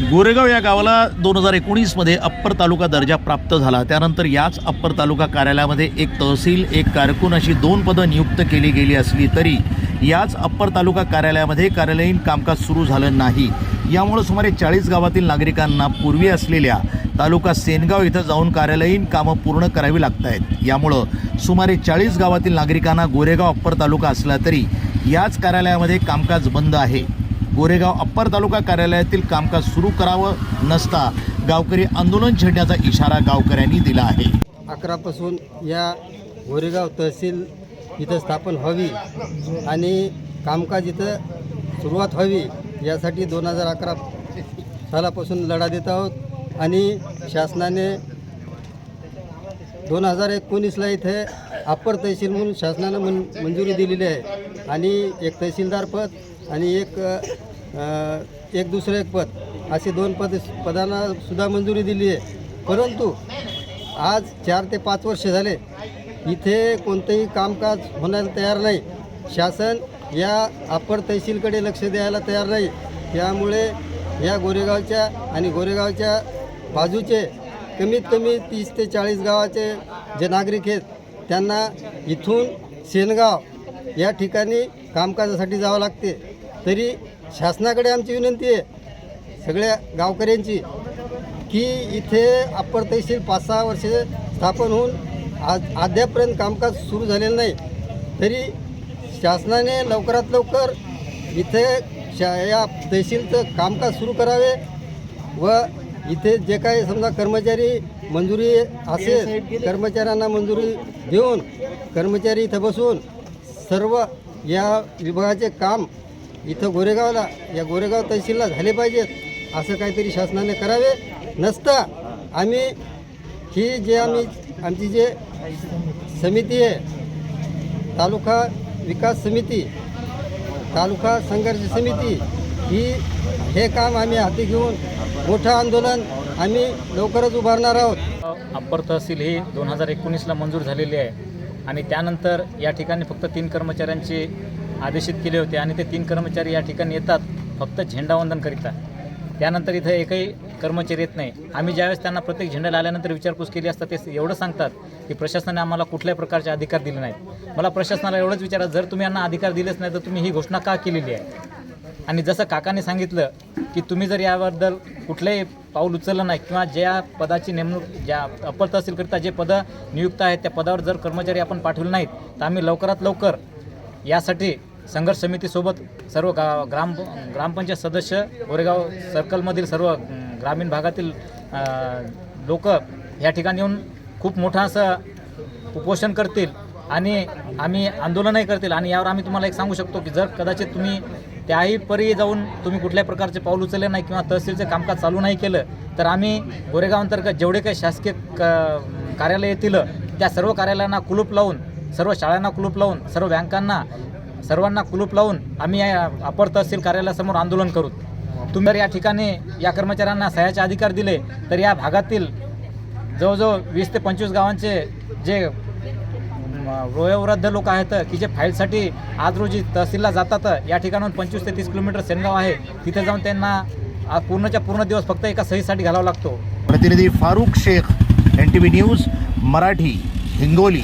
गोरेगाव या गावाला दोन हजार एकोणीसमध्ये अप्पर तालुका दर्जा प्राप्त झाला. त्यानंतर याच अप्पर तालुका कार्यालयामध्ये एक तहसील एक कारकून अशी दोन पदं नियुक्त केली गेली असली तरी याच अप्पर तालुका कार्यालयामध्ये कार्यालयीन कामकाज सुरू झालं नाही. यामुळं सुमारे चाळीस गावातील नागरिकांना पूर्वी असलेल्या तालुका सेनगाव इथं जाऊन कार्यालयीन कामं पूर्ण करावी लागत आहेत. यामुळं सुमारे चाळीस गावातील नागरिकांना गोरेगाव अप्पर तालुका असला तरी याच कार्यालयामध्ये कामकाज बंद आहे. गोरेगाव अप्पर तालुका कार्यालयातील कामकाज सुरू करावं नसता गावकरी आंदोलन छेडण्याचा इशारा गावकऱ्यांनी दिला आहे. अकरापासून या गोरेगाव तहसील इथं स्थापन व्हावी आणि कामकाज इथं सुरुवात व्हावी यासाठी दोन हजार अकरा सालापासून लढा देत आहोत आणि शासनाने दोन हजार एकोणीसला इथे अप्पर तहसील म्हणून शासनानं मन मंजुरी दिलेली आहे. आणि एक तहसीलदार पद आणि एक एक दुसरं एक पद. असे दोन पद पदांना सुद्धा मंजुरी दिली आहे. परंतु आज चार ते पाच वर्ष झाले इथे कोणतंही कामकाज होण्याला तयार नाही. शासन या अप्पर तहसीलकडे लक्ष द्यायला तयार नाही. त्यामुळे या गोरेगावच्या आणि गोरेगावच्या बाजूचे कमीत कमी तीस ते चाळीस गावाचे जे नागरिक आहेत त्यांना इथून सेनगाव या ठिकाणी कामकाजासाठी जावं लागते. तरी शासनाकडे आमची विनंती आहे सगळ्या गावकऱ्यांची की इथे अप्पर तहसील पाच सहा वर्ष स्थापन होऊन आज अद्यापर्यंत कामकाज सुरू झालेलं नाही. तरी शासनाने लवकरात लवकर इथे शा या तहसीलचं कामकाज सुरू करावे व इथे जे काही समजा कर्मचारी मंजुरी असेल कर्मचाऱ्यांना मंजुरी देऊन कर्मचारी इथं बसून सर्व या विभागाचे काम इथं गोरेगावला या गोरेगाव तहसीलला झाले पाहिजेत असं काहीतरी शासनाने करावे. नसता आम्ही ही जे आम्ही आमची जे समिती आहे तालुका विकास समिती तालुका संघर्ष समिती ही हे काम आम्ही हाती घेऊन मोठं आंदोलन आम्ही लवकरच उभारणार आहोत. अप्पर तहसील ही दोन हजार एकोणीसला मंजूर झालेली आहे. आणि त्यानंतर या ठिकाणी फक्त तीन कर्मचाऱ्यांची आदेशित केले होते आणि ते तीन कर्मचारी या ठिकाणी येतात फक्त झेंडावंदनकरिता त्यानंतर इथं एकही कर्मचारी येत नाही. आम्ही ज्यावेळेस त्यांना प्रत्येक झेंडा आल्यानंतर विचारपूस केली असता ते एवढं सांगतात की प्रशासनाने आम्हाला कुठल्याही प्रकारचे अधिकार दिले नाहीत. मला प्रशासनाला एवढंच विचारा जर तुम्ही यांना अधिकार दिलेच नाही तर तुम्ही ही घोषणा का केलेली आहे? आणि जसं काकाने सांगितलं की तुम्ही जर याबद्दल कुठलंही पाऊल उचललं नाही किंवा ज्या पदाची नेमणूक ज्या अप्पर तहसीलकरिता जे पदं नियुक्त आहेत त्या पदावर जर कर्मचारी आपण पाठवले नाहीत तर आम्ही लवकरात लवकर यासाठी संघर्ष समितीसोबत सर्व गा ग्राम ग्रामपंचायत सदस्य गोरेगाव सर्कलमधील सर्व ग्रामीण भागातील लोक या ठिकाणी येऊन खूप मोठं असं उपोषण करतील आणि आम्ही आंदोलनही करतील. आणि यावर आम्ही तुम्हाला एक सांगू शकतो की जर कदाचित तुम्ही त्याही परी जाऊन तुम्ही कुठल्याही प्रकारचे पाऊल उचलले नाही किंवा तहसीलचं कामकाज चालू नाही केलं तर आम्ही गोरेगाव अंतर्गत जेवढे काही शासकीय क कार्यालय येतील त्या सर्व कार्यालयांना कुलूप लावून सर्व शाळांना कुलूप लावून सर्व बँकांना सर्वांना कुलूप लावून आम्ही या अपर तहसील कार्यालयासमोर आंदोलन करू. तुम्ही जर या ठिकाणी या कर्मचाऱ्यांना सह्याचे अधिकार दिले तर या भागातील जवळजवळ वीस ते पंचवीस गावांचे जे वयोवृद्ध लोक आहेत की जे फाईलसाठी आज रोजी तहसीलला जातात या ठिकाणाहून पंचवीस ते तीस किलोमीटर सेनगाव आहे. तिथे जाऊन त्यांना पूर्णच्या पूर्ण दिवस फक्त एका सहीसाठी घालावा लागतो. प्रतिनिधी Farukh Shaikh N T V news Marathi Hingoli.